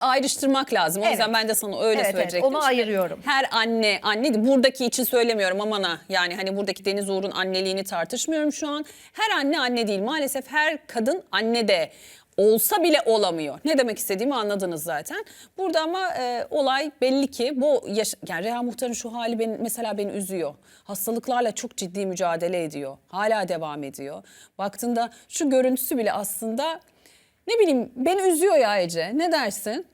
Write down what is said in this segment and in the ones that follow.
ayrıştırmak lazım. O Evet. yüzden ben de sana öyle Evet, evet, söyleyecektim. onu Şimdi ayırıyorum. Her anne, anne buradaki için söylemiyorum aman ha. Yani hani buradaki Deniz Uğur'un anneliğini tartışmıyorum şu an. Her anne anne değil. Maalesef her kadın anne de olsa bile olamıyor. Ne demek istediğimi anladınız zaten. Burada ama e, olay belli ki bu yaş- yani Reha Muhtar'ın şu hali beni, mesela beni üzüyor. Hastalıklarla çok ciddi mücadele ediyor. Hala devam ediyor. Baktığında şu görüntüsü bile aslında ne bileyim beni üzüyor ya Ece. Ne dersin?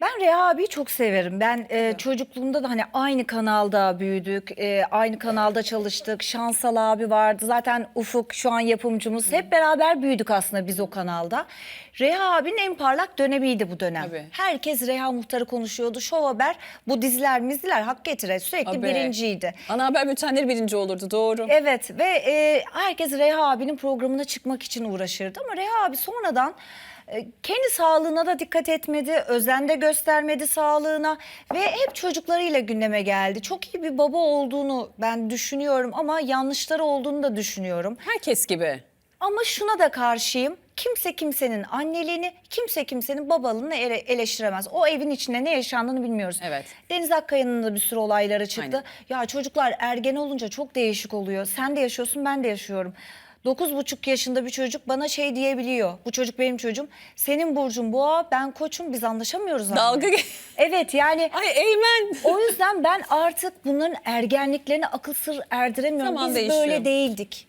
Ben Reha abiyi çok severim. Ben e, çocukluğumda da hani aynı kanalda büyüdük, e, aynı kanalda çalıştık. Şansal abi vardı. Zaten Ufuk şu an yapımcımız. Hep beraber büyüdük aslında biz o kanalda. Reha abinin en parlak dönemiydi bu dönem. Tabii. Herkes Reha Muhtar'ı konuşuyordu. Şov Haber bu diziler miziler hak getire sürekli Tabii. birinciydi. Ana haber bültenleri birinci olurdu doğru. Evet ve e, herkes Reha abinin programına çıkmak için uğraşırdı ama Reha abi sonradan kendi sağlığına da dikkat etmedi, özen de göstermedi sağlığına ve hep çocuklarıyla gündeme geldi. Çok iyi bir baba olduğunu ben düşünüyorum ama yanlışları olduğunu da düşünüyorum. Herkes gibi. Ama şuna da karşıyım. Kimse kimsenin anneliğini, kimse kimsenin babalığını ele- eleştiremez. O evin içinde ne yaşandığını bilmiyoruz. Evet. Deniz Akkaya'nın da bir sürü olayları çıktı. Ya çocuklar ergen olunca çok değişik oluyor. Sen de yaşıyorsun, ben de yaşıyorum. 9,5 yaşında bir çocuk bana şey diyebiliyor. Bu çocuk benim çocuğum. Senin burcun boğa, ben koçum. Biz anlaşamıyoruz. anne." Dalga Evet yani Ay Eymen. o yüzden ben artık bunların ergenliklerine akıl sır erdiremiyorum. Zaman Biz değişiyor. böyle değildik.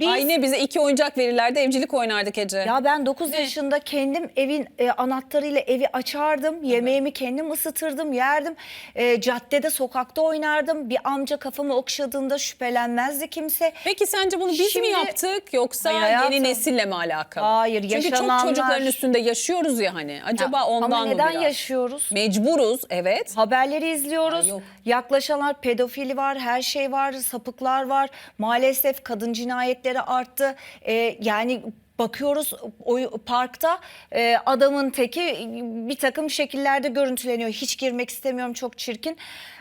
Biz Ay ne bize iki oyuncak verirlerdi evcilik oynardık Ece. ya ben 9 yaşında kendim evin e, anahtarıyla evi açardım. Yemeğimi kendim ısıtırdım, yerdim. E, caddede, sokakta oynardım. Bir amca kafamı okşadığında şüphelenmezdi kimse. Peki sence bunu biz mi Şimdi- yaptık yoksa Hayır hayatım. yeni nesille mi alakalı? Hayır, Çünkü yaşananlar- çok çocukların üstünde yaşıyoruz ya hani. Acaba Ya, ondan ama mı neden biraz? yaşıyoruz? Mecburuz evet. Haberleri izliyoruz. Ay, yok. Yaklaşanlar pedofili var, her şey var, sapıklar var. Maalesef kadın cinayetleri arttı. Ee, yani bakıyoruz o parkta e, adamın teki bir takım şekillerde görüntüleniyor. Hiç girmek istemiyorum çok çirkin.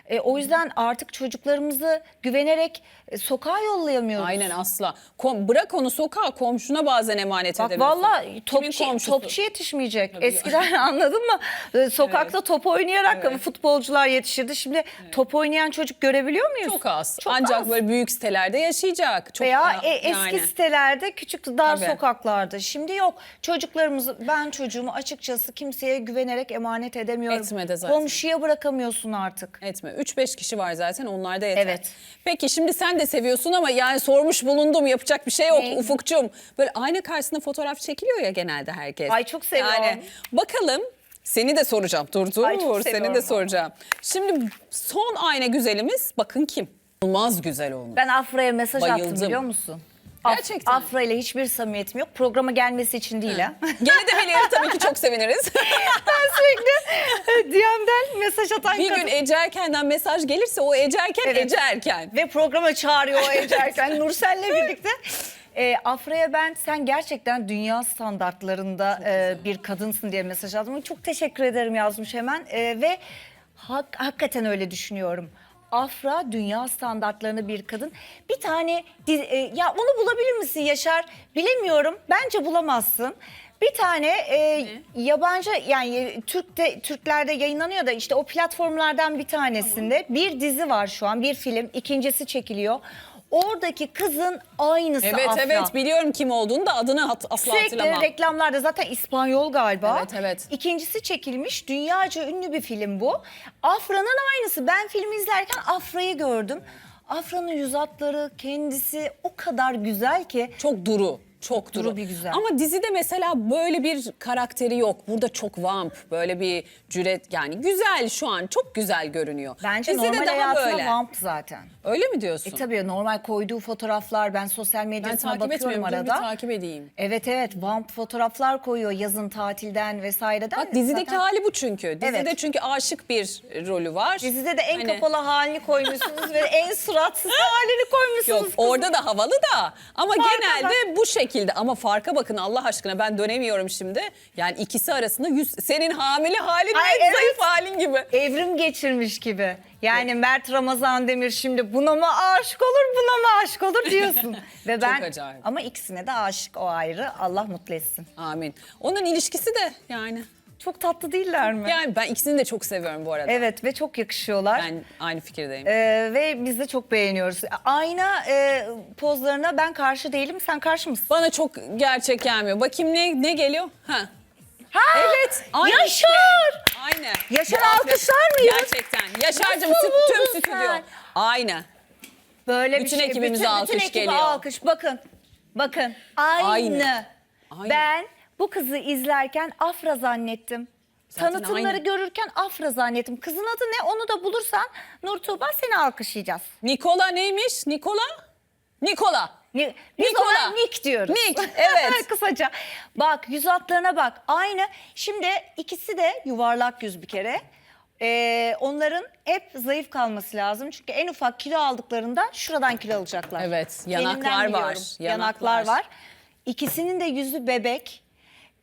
E, o yüzden artık çocuklarımızı güvenerek e, sokağa yollayamıyoruz. Aynen asla. Kom, bırak onu sokağa komşuna bazen emanet Bak edemiyorsun. valla topçu, komşusu? topçu yetişmeyecek. Eskiden anladın mı? Ee, Sokakta top oynayarak futbolcular yetişirdi. Şimdi top oynayan çocuk görebiliyor muyuz? Çok az. Çok Ancak az. böyle büyük sitelerde yaşayacak. Çok Veya e, eski yani. sitelerde küçük dar Tabii. Sokaklarda. Şimdi yok. Çocuklarımızı ben çocuğumu açıkçası kimseye güvenerek emanet edemiyorum. Etme de zaten. Komşuya bırakamıyorsun artık. Etme. 3-5 kişi var zaten onlar da yeter. Evet. Peki şimdi sen de seviyorsun ama yani sormuş bulundum yapacak bir şey yok Ne? Ufukçum. Böyle ayna karşısında fotoğraf çekiliyor ya genelde herkes. Ay, çok seviyorum. Yani bakalım seni de soracağım. Dur dur Ay, çok seni de soracağım. Şimdi son ayna güzelimiz bakın kim? Olmaz güzel olmuş. Ben Afra'ya mesaj attım Bayıldım. biliyor musun? Af- Gerçekten. Afra ile hiçbir samimiyetim yok. Programa gelmesi için değil ha. Gene de Heliya'yı tabii ki çok seviniriz. ben sürekli DM'den mesaj atan bir kadın. gün Ece Erken'den mesaj gelirse o Ece Erken Evet. Ece Erken. Ve programa çağırıyor o Ece Nursel'le birlikte. E, Afra'ya ben sen gerçekten dünya standartlarında e, bir kadınsın diye mesaj aldım. Çok teşekkür ederim yazmış hemen. E, ve hak- hakikaten öyle düşünüyorum. Afra dünya standartlarını bir kadın. Bir tane e, ya onu bulabilir misin Yaşar? Bilemiyorum. Bence bulamazsın. Bir tane e, yabancı yani Türk'te Türklerde yayınlanıyor da işte o platformlardan bir tanesinde bir dizi var şu an bir film ikincisi çekiliyor. Oradaki kızın aynısı Evet Afra. evet biliyorum kim olduğunu da adını hat- asla Sürekli hatırlamam. reklamlarda zaten İspanyol galiba. Evet, evet. İkincisi çekilmiş. Dünyaca ünlü bir film bu. Afra'nın aynısı. Ben filmi izlerken Afra'yı gördüm. Afra'nın yüz hatları kendisi o kadar güzel ki. Çok duru. Çok duru. duru bir güzel. Ama dizide mesela böyle bir karakteri yok. Burada çok vamp, böyle bir cüret yani güzel şu an çok güzel görünüyor. Bence Dizide normal hayatına böyle. vamp zaten. Öyle mi diyorsun? E tabii normal koyduğu fotoğraflar ben sosyal ben medyasına takip bakıyorum arada. bir takip edeyim. Evet evet vamp fotoğraflar koyuyor yazın tatilden vesaireden. Bak dizideki Zaten hali bu çünkü. Dizide Evet. çünkü aşık bir rolü var. Dizide de en Hani- kapalı halini koymuşsunuz ve en suratsız halini koymuşsunuz. Yok kızım. orada da havalı da ama Farka genelde bu şekilde ama farka bakın Allah aşkına ben dönemiyorum şimdi. Yani ikisi arasında yüz, senin hamile halin Ay, ve evet. zayıf halin gibi. Evrim geçirmiş gibi. Yani Mert Ramazan Demir şimdi buna mı aşık olur buna mı aşık olur diyorsun. Ve ben acayip. ama ikisine de aşık o ayrı. Allah mutlu etsin. Amin. Onun ilişkisi de yani Çok tatlı değiller mi? Yani ben ikisini de çok seviyorum bu arada. Evet ve çok yakışıyorlar. Ben aynı fikirdeyim. Ee, ve biz de çok beğeniyoruz. Ayna e, pozlarına ben karşı değilim. Sen karşı mısın? Bana çok gerçek gelmiyor. Bakayım ne ne geliyor? Ha. Ha! Evet. Aynı Yaşar! işte. Aynı. Yaşar Bu alkışlar mıyız? Gerçekten. Yaşar'cığım Nasıl tüm buldun stüdyo. sen? Aynı. Böyle Bütün bir şey. ekibimize alkış bütün ekibe geliyor. alkış. Bakın. Bakın. Aynı. Aynı. Ben bu kızı izlerken Afra zannettim. Zaten Tanıtımları aynı. görürken Afra zannettim. Kızın adı ne? Onu da bulursan Nur Tuğba seni alkışlayacağız. Nikola neymiş? Nikola? Nikola. Ni- Biz Nikola. ona Nick diyoruz. Nick, evet. Kısaca. Bak yüz hatlarına bak. Aynı. Şimdi ikisi de yuvarlak yüz bir kere. Ee, onların hep zayıf kalması lazım. Çünkü en ufak kilo aldıklarında şuradan kilo alacaklar. Evet, yanaklar var, yanaklar. Yanaklar var. İkisinin de yüzü bebek.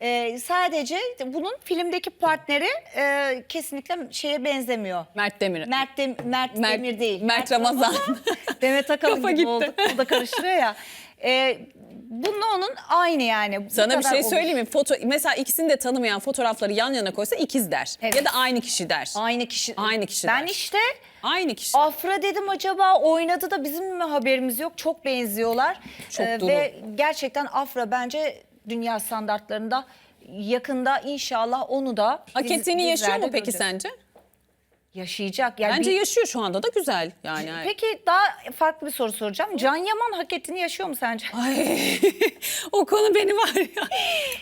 Ee, sadece bunun filmdeki partneri e, kesinlikle şeye benzemiyor. Mert Demir. Mert, Dem- Mert, Mert- Demir değil. Mert Ramazan. Demet Akalın Kafa gibi gitti. olduk. O da karıştırıyor ya. Ee, bununla onun aynı yani. Bu Sana bir şey söyleyeyim mi? Foto mesela ikisini de tanımayan fotoğrafları yan yana koysa ikiz der. Evet. Ya da aynı kişi der. Aynı kişi. Aynı kişi Ben der. işte Aynı kişi. Afra dedim acaba oynadı da bizim mi haberimiz yok? Çok benziyorlar. Ee, Çok dolu. Ve gerçekten Afra bence dünya standartlarında yakında inşallah onu da Hak diz- ettiğini yaşıyor mu peki göreceğiz. sence? Yaşayacak. Yani Bence bir- yaşıyor şu anda da güzel. Yani. Peki daha farklı bir soru soracağım. Can Yaman hak ettiğini yaşıyor mu sence? Ay, o konu beni var ya.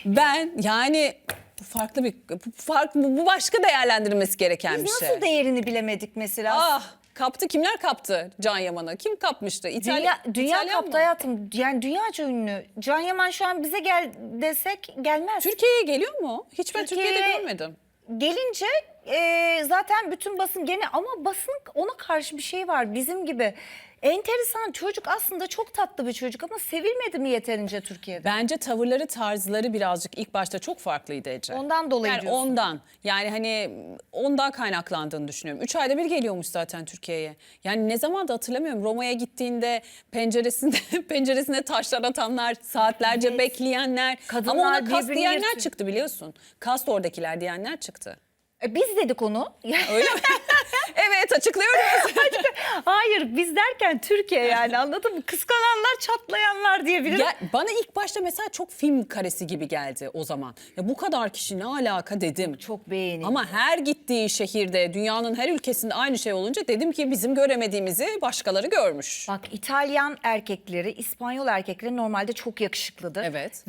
Ben yani bu farklı bir bu fark bu başka değerlendirilmesi gereken Biz bir nasıl şey. değerini bilemedik mesela? Ah kaptı kimler kaptı Can Yaman'ı? Kim kapmıştı? İtalya, Dünya, dünya İtalyan kaptı mı? hayatım. Yani dünyaca ünlü. Can Yaman şu an bize gel desek gelmez. Türkiye'ye geliyor mu? Hiç ben Türkiye'de Türkiye'ye- görmedim. Gelince e, zaten bütün basın gene ama basın ona karşı bir şey var bizim gibi. Enteresan çocuk aslında çok tatlı bir çocuk ama sevilmedi mi yeterince Türkiye'de? Bence tavırları, tarzları birazcık ilk başta çok farklıydı Ece. Ondan dolayı yani diyorsun. ondan. Yani hani ondan kaynaklandığını düşünüyorum. Üç ayda bir geliyormuş zaten Türkiye'ye. Yani ne zaman da hatırlamıyorum. Roma'ya gittiğinde penceresinde penceresine taşlar atanlar, saatlerce Evet. bekleyenler. Kadınlar Ama ona kas birbirini diyenler yırtıyor. çıktı biliyorsun. Kas oradakiler diyenler çıktı. E, biz dedik onu. Öyle mi? evet açıklıyoruz. Hayır biz derken Türkiye yani anladın mı? Kıskananlar çatlayanlar diyebilirim. Ya, bana ilk başta mesela çok film karesi gibi geldi o zaman. Ya bu kadar kişi ne alaka dedim. Çok beğenildi. Ama her gittiği şehirde dünyanın her ülkesinde aynı şey olunca dedim ki bizim göremediğimizi başkaları görmüş. Bak İtalyan erkekleri, İspanyol erkekleri normalde çok yakışıklıdır. Evet.